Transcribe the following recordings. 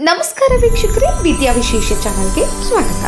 ನಮಸ್ಕಾರ ವೀಕ್ಷಕರೇ, ವಿದ್ಯಾ ವಿಶೇಷ ಚಾನಲ್ಗೆ ಸ್ವಾಗತ.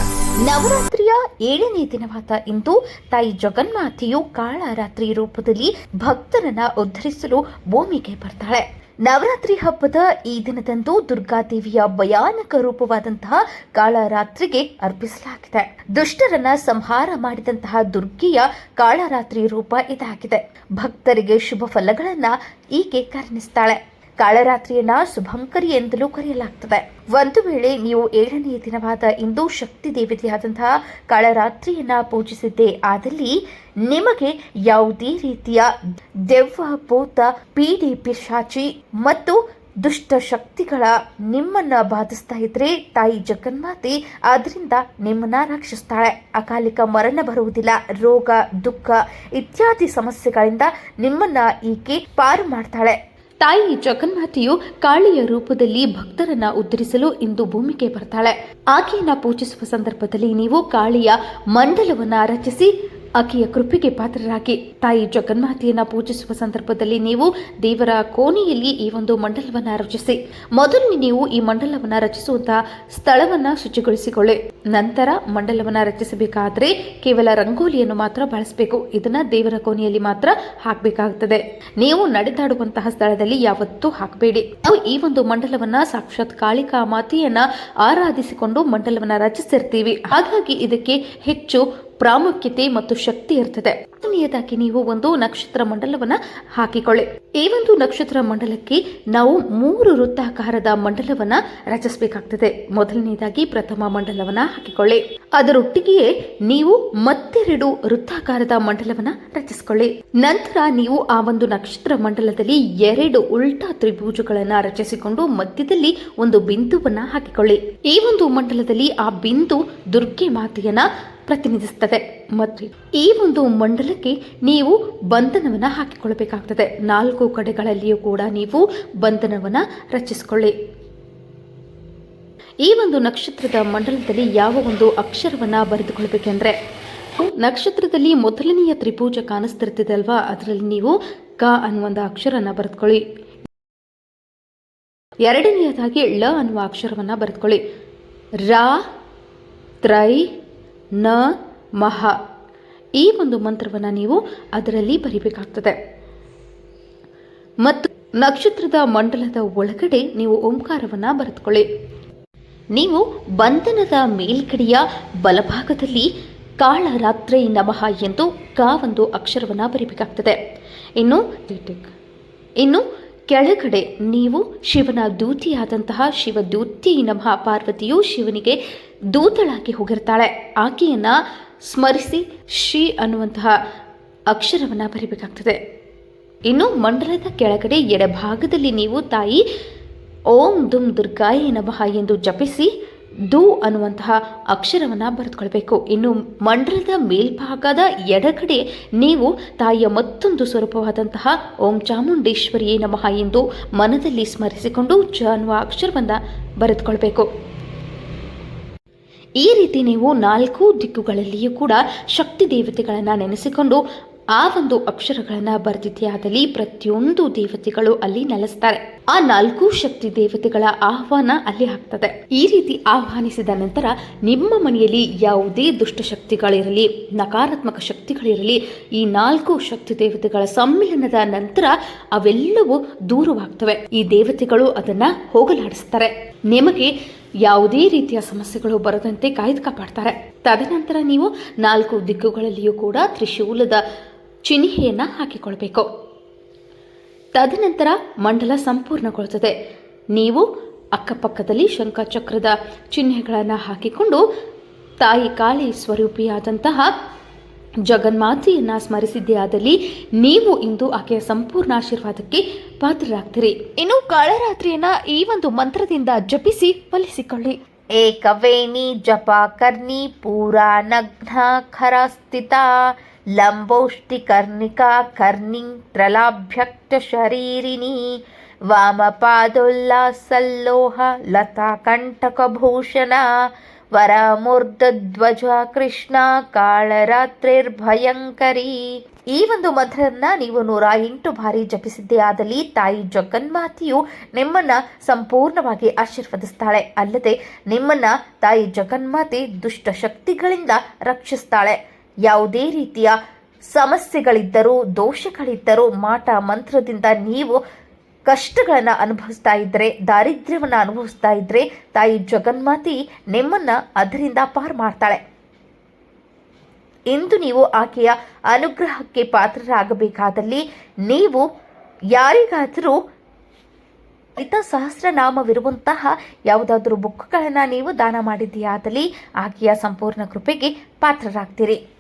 ನವರಾತ್ರಿಯ ಏಳನೇ ದಿನವಾದ ಇಂದು ತಾಯಿ ಜಗನ್ಮಾತೆಯು ಕಾಳರಾತ್ರಿ ರೂಪದಲ್ಲಿ ಭಕ್ತರನ್ನ ಉದ್ಧರಿಸಲು ಭೂಮಿಗೆ ಬರ್ತಾಳೆ. ನವರಾತ್ರಿ ಹಬ್ಬದ ಈ ದಿನದಂದು ದುರ್ಗಾದೇವಿಯ ಭಯಾನಕ ರೂಪವಾದಂತಹ ಕಾಳರಾತ್ರಿಗೆ ಅರ್ಪಿಸಲಾಗಿದೆ. ದುಷ್ಟರನ್ನ ಸಂಹಾರ ಮಾಡಿದಂತಹ ದುರ್ಗೆಯ ಕಾಳರಾತ್ರಿ ರೂಪ ಇದಾಗಿದೆ. ಭಕ್ತರಿಗೆ ಶುಭ ಫಲಗಳನ್ನ ಈಕೆ ಕರುಣಿಸ್ತಾಳೆ. ಕಾಳರಾತ್ರಿಯನ್ನ ಶುಭಂಕರಿ ಎಂದಲೂ ಕರೆಯಲಾಗ್ತದೆ. ಒಂದು ವೇಳೆ ನೀವು ಏಳನೆಯ ದಿನವಾದ ಇಂದು ಶಕ್ತಿ ದೇವತೆಯಾದಂತಹ ಕಾಳರಾತ್ರಿಯನ್ನ ಪೂಜಿಸಿದ್ದೆ ಆದಲ್ಲಿ ನಿಮಗೆ ಯಾವುದೇ ರೀತಿಯ ದೆವ್ವ, ಭೂತ, ಪೀಡಿ, ಪಿಶಾಚಿ ಮತ್ತು ದುಷ್ಟ ಶಕ್ತಿಗಳ ನಿಮ್ಮನ್ನ ಬಾಧಿಸ್ತಾ ಇದ್ರೆ ತಾಯಿ ಜಗನ್ಮಾತೆ ಅದರಿಂದ ನಿಮ್ಮನ್ನ ರಕ್ಷಿಸ್ತಾಳೆ. ಅಕಾಲಿಕ ಮರಣ ಬರುವುದಿಲ್ಲ, ರೋಗ, ದುಃಖ ಇತ್ಯಾದಿ ಸಮಸ್ಯೆಗಳಿಂದ ನಿಮ್ಮನ್ನ ಈಕೆ ಪಾರು ಮಾಡ್ತಾಳೆ. ತಾಯಿ ಜಗನ್ಮಾತೆಯು ಕಾಳಿಯ ರೂಪದಲ್ಲಿ ಭಕ್ತರನ್ನ ಉದ್ಧರಿಸಲು ಇಂದು ಭೂಮಿಗೆ ಬರ್ತಾಳೆ. ಆಕೆಯನ್ನ ಪೂಜಿಸುವ ಸಂದರ್ಭದಲ್ಲಿ ನೀವು ಕಾಳಿಯ ಮಂಡಲವನ್ನ ರಚಿಸಿ ಆಕೆಯ ಕೃಪೆಗೆ ಪಾತ್ರರಾಗಿ ತಾಯಿ ಜಗನ್ಮಾತೆಯನ್ನು ಪೂಜಿಸುವ ಸಂದರ್ಭದಲ್ಲಿ ನೀವು ದೇವರ ಕೋಣೆಯಲ್ಲಿ ಈ ಒಂದು ಮಂಡಲವನ್ನ ರಚಿಸಿ. ಮೊದಲು ನೀವು ಈ ಮಂಡಲವನ್ನ ರಚಿಸುವಂತಹ ಸ್ಥಳವನ್ನ ಶುಚಿಗೊಳಿಸಿಕೊಳ್ಳಿ. ನಂತರ ಮಂಡಲವನ್ನ ರಚಿಸಬೇಕಾದ್ರೆ ಕೇವಲ ರಂಗೋಲಿಯನ್ನು ಮಾತ್ರ ಬಳಸಬೇಕು. ಇದನ್ನ ದೇವರ ಕೋಣೆಯಲ್ಲಿ ಮಾತ್ರ ಹಾಕಬೇಕಾಗುತ್ತದೆ ನೀವು ನಡೆದಾಡುವಂತಹ ಸ್ಥಳದಲ್ಲಿ ಯಾವತ್ತೂ ಹಾಕಬೇಡಿ. ನಾವು ಈ ಒಂದು ಮಂಡಲವನ್ನ ಸಾಕ್ಷಾತ್ ಕಾಳಿಕಾ ಮಾತೆಯನ್ನ ಆರಾಧಿಸಿಕೊಂಡು ಮಂಡಲವನ್ನ ರಚಿಸಿರ್ತೀವಿ. ಹಾಗಾಗಿ ಇದಕ್ಕೆ ಹೆಚ್ಚು ಪ್ರಾಮುಖ್ಯತೆ ಮತ್ತು ಶಕ್ತಿ ಇರ್ತದೆ. ಮೊದಲನೆಯದಾಗಿ ನೀವು ಒಂದು ನಕ್ಷತ್ರ ಮಂಡಲವನ್ನ ಹಾಕಿಕೊಳ್ಳಿ. ಈ ಒಂದು ನಕ್ಷತ್ರ ಮಂಡಲಕ್ಕೆ ನಾವು ಮೂರು ವೃತ್ತಾಕಾರದ ಮಂಡಲವನ್ನ ರಚಿಸಬೇಕಾಗ್ತದೆ. ಮೊದಲನೆಯದಾಗಿ ಪ್ರಥಮ ಮಂಡಲವನ್ನ ಹಾಕಿಕೊಳ್ಳಿ. ಅದರೊಟ್ಟಿಗೆಯೇ ನೀವು ಮತ್ತೆರಡು ವೃತ್ತಾಕಾರದ ಮಂಡಲವನ್ನ ರಚಿಸಿಕೊಳ್ಳಿ. ನಂತರ ನೀವು ಆ ಒಂದು ನಕ್ಷತ್ರ ಮಂಡಲದಲ್ಲಿ ಎರಡು ಉಲ್ಟಾ ತ್ರಿಭುಜಗಳನ್ನು ರಚಿಸಿಕೊಂಡು ಮಧ್ಯದಲ್ಲಿ ಒಂದು ಬಿಂದುವನ್ನ ಹಾಕಿಕೊಳ್ಳಿ. ಈ ಒಂದು ಮಂಡಲದಲ್ಲಿ ಆ ಬಿಂದು ದುರ್ಗೆ ಮಾತೆಯನ್ನ ಪ್ರತಿನಿಧಿಸುತ್ತದೆ. ಮತ್ತು ಈ ಒಂದು ಮಂಡಲಕ್ಕೆ ನೀವು ಬಂಧನವನ್ನು ಹಾಕಿಕೊಳ್ಳಬೇಕಾಗ್ತದೆ. ನಾಲ್ಕು ಕಡೆಗಳಲ್ಲಿಯೂ ಕೂಡ ನೀವು ಬಂಧನವನ್ನು ರಚಿಸಿಕೊಳ್ಳಿ. ಈ ಒಂದು ನಕ್ಷತ್ರದ ಮಂಡಲದಲ್ಲಿ ಯಾವ ಒಂದು ಅಕ್ಷರವನ್ನ ಬರೆದುಕೊಳ್ಬೇಕೆಂದ್ರೆ, ನಕ್ಷತ್ರದಲ್ಲಿ ಮೊದಲನೆಯ ತ್ರಿಭುಜ ಕಾಣಿಸ್ತಿರ್ತದೆ ಅಲ್ವಾ ಅದರಲ್ಲಿ ನೀವು ಕ ಅನ್ನುವಂಥ ಅಕ್ಷರನ ಬರೆದುಕೊಳ್ಳಿ. ಎರಡನೆಯದಾಗಿ ಳ ಅನ್ನುವ ಅಕ್ಷರವನ್ನ ಬರೆದುಕೊಳ್ಳಿ. ರ, ತ್ರೈ, ನ, ಮಹ. ಈ ಒಂದು ಮಂತ್ರವನ್ನು ನೀವು ಅದರಲ್ಲಿ ಬರಿಬೇಕಾಗ್ತದೆ. ಮತ್ತು ನಕ್ಷತ್ರದ ಮಂಡಲದ ಒಳಗಡೆ ನೀವು ಓಂಕಾರವನ್ನು ಬರೆದುಕೊಳ್ಳಿ. ನೀವು ಬಂಧನದ ಮೇಲ್ಗಡೆಯ ಬಲಭಾಗದಲ್ಲಿ ಕಾಳರಾತ್ರಿ ನಮಃ ಎಂದು ಕ ಒಂದು ಅಕ್ಷರವನ್ನು ಬರೀಬೇಕಾಗ್ತದೆ. ಇನ್ನು ಇನ್ನು ಕೆಳಗಡೆ ನೀವು ಶಿವನ ದೂತಿಯಾದಂತಹ ಶಿವ ದೂತಿ ನಮಃ ಪಾರ್ವತಿಯು ಶಿವನಿಗೆ ದೂತಳಾಗಿ ಹೋಗಿರ್ತಾಳೆ. ಆಕೆಯನ್ನು ಸ್ಮರಿಸಿ ಶ್ರೀ ಅನ್ನುವಂತಹ ಅಕ್ಷರವನ್ನು ಬರೀಬೇಕಾಗ್ತದೆ. ಇನ್ನು ಮಂಡಲದ ಕೆಳಗಡೆ ಎಡಭಾಗದಲ್ಲಿ ನೀವು ತಾಯಿ ಓಂ ದುಮ್ ದುರ್ಗಾಯ ನಮಃ ಎಂದು ಜಪಿಸಿ ದು ಅನ್ನುವಂತಹ ಅಕ್ಷರವನ್ನು ಬರೆದುಕೊಳ್ಬೇಕು. ಇನ್ನು ಮಂಡಲದ ಮೇಲ್ಭಾಗದ ಎಡಗಡೆ ನೀವು ತಾಯಿಯ ಮತ್ತೊಂದು ಸ್ವರೂಪವಾದಂತಹ ಓಂ ಚಾಮುಂಡೇಶ್ವರಿಯೇ ನಮಃ ಎಂದು ಮನದಲ್ಲಿ ಸ್ಮರಿಸಿಕೊಂಡು ಚ ಅನ್ನುವ ಅಕ್ಷರವನ್ನು ಬರೆದುಕೊಳ್ಬೇಕು. ಈ ರೀತಿ ನೀವು ನಾಲ್ಕು ದಿಕ್ಕುಗಳಲ್ಲಿಯೂ ಕೂಡ ಶಕ್ತಿ ದೇವತೆಗಳನ್ನು ನೆನೆಸಿಕೊಂಡು ಆ ಒಂದು ಅಕ್ಷರಗಳನ್ನು ಬರೆದಿದೆಯಾದಲ್ಲಿ ಪ್ರತಿಯೊಂದು ದೇವತೆಗಳು ಅಲ್ಲಿ ನೆಲೆಸ್ತಾರೆ. ಆ ನಾಲ್ಕು ಶಕ್ತಿ ದೇವತೆಗಳ ಆಹ್ವಾನ ಅಲ್ಲಿ ಆಗ್ತದೆ. ಈ ರೀತಿ ಆಹ್ವಾನಿಸಿದ ನಂತರ ನಿಮ್ಮ ಮನೆಯಲ್ಲಿ ಯಾವುದೇ ದುಷ್ಟಶಕ್ತಿಗಳಿರಲಿ ನಕಾರಾತ್ಮಕ ಶಕ್ತಿಗಳಿರಲಿ, ಈ ನಾಲ್ಕು ಶಕ್ತಿ ದೇವತೆಗಳ ಸಮ್ಮಿಲನದ ನಂತರ ಅವೆಲ್ಲವೂ ದೂರವಾಗ್ತವೆ. ಈ ದೇವತೆಗಳು ಅದನ್ನ ಹೋಗಲಾಡಿಸ್ತಾರೆ. ನಿಮಗೆ ಯಾವುದೇ ರೀತಿಯ ಸಮಸ್ಯೆಗಳು ಬರದಂತೆ ಕಾಯ್ದು ಕಾಪಾಡ್ತಾರೆ. ತದನಂತರ ನೀವು ನಾಲ್ಕು ದಿಕ್ಕುಗಳಲ್ಲಿಯೂ ಕೂಡ ತ್ರಿಶೂಲದ ಚಿಹ್ನೆಯನ್ನ ಹಾಕಿಕೊಳ್ಬೇಕು. ತದನಂತರ ಮಂಡಲ ಸಂಪೂರ್ಣಗೊಳ್ಳುತ್ತದೆ. ನೀವು ಅಕ್ಕಪಕ್ಕದಲ್ಲಿ ಶಂಖಚಕ್ರದ ಚಿಹ್ನೆಗಳನ್ನು ಹಾಕಿಕೊಂಡು ತಾಯಿ ಕಾಳಿ ಸ್ವರೂಪಿಯಾದಂತಹ ಜಗನ್ಮಾತೆಯನ್ನು ಸ್ಮರಿಸಿದ್ದೇ ಆದಲ್ಲಿ ನೀವು ಇಂದು ಆಕೆಯ ಸಂಪೂರ್ಣ ಆಶೀರ್ವಾದಕ್ಕೆ ಪಾತ್ರರಾಗ್ತೀರಿ. ಇನ್ನು ಕಾಳರಾತ್ರಿಯನ್ನು ಈ ಒಂದು ಮಂತ್ರದಿಂದ ಜಪಿಸಿ ಫಲಿಸಿಕೊಳ್ಳಿ ಏಕವೇಣಿ ಜಪ ಕರ್ಣಿ ಪೂರಾ ನಗ್ನ ಖರ ಸ್ಥಿತ ಲಂಬೋಷ್ಟಿ ಕರ್ಣಿಕಾ ಕರ್ಣಿ ಶರೀರಿಣಿ ವಾಮಪಾದೋಲ್ಲಾಸಲ್ಲೋಹ ಲತಾ ಕಂಟಕಭೂಷಣ ವರಮೂರ್ಧಧ್ವಜ ಕೃಷ್ಣ ಕಾಳರಾತ್ರಿರ್ಭಯಂಕರಿ. ಈ ಒಂದು ಮಂತ್ರನ್ನ ನೀವು ನೂರ ಎಂಟು ಬಾರಿ ಜಪಿಸಿದ್ದೇ ಆದಲ್ಲಿ ತಾಯಿ ಜಗನ್ಮಾತೆಯು ನಿಮ್ಮನ್ನ ಸಂಪೂರ್ಣವಾಗಿ ಆಶೀರ್ವದಿಸ್ತಾಳೆ. ಅಲ್ಲದೆ ನಿಮ್ಮನ್ನ ತಾಯಿ ಜಗನ್ಮಾತೆ ದುಷ್ಟ ಶಕ್ತಿಗಳಿಂದ ರಕ್ಷಿಸ್ತಾಳೆ. ಯಾವುದೇ ರೀತಿಯ ಸಮಸ್ಯೆಗಳಿದ್ದರೂ, ದೋಷಗಳಿದ್ದರೂ ಮಾಟ ಮಂತ್ರದಿಂದ ನೀವು ಕಷ್ಟಗಳನ್ನು ಅನುಭವಿಸ್ತಾ ಇದ್ದರೆ ದಾರಿದ್ರ್ಯವನ್ನು ಅನುಭವಿಸ್ತಾ ಇದ್ದರೆ ತಾಯಿ ಜಗನ್ಮಾತಿ ನಿಮ್ಮನ್ನ ಅದರಿಂದ ಪಾರ್ ಮಾಡ್ತಾಳೆ. ಇಂದು ನೀವು ಆಕೆಯ ಅನುಗ್ರಹಕ್ಕೆ ಪಾತ್ರರಾಗಬೇಕಾದಲ್ಲಿ ನೀವು ಯಾರಿಗಾದರೂ ಲಲಿತ ಸಹಸ್ರನಾಮವಿರುವಂತಹ ಯಾವುದಾದ್ರೂ ಬುಕ್ಗಳನ್ನು ನೀವು ದಾನ ಮಾಡಿದೆಯಾದಲ್ಲಿ ಆಕೆಯ ಸಂಪೂರ್ಣ ಕೃಪೆಗೆ ಪಾತ್ರರಾಗ್ತೀರಿ.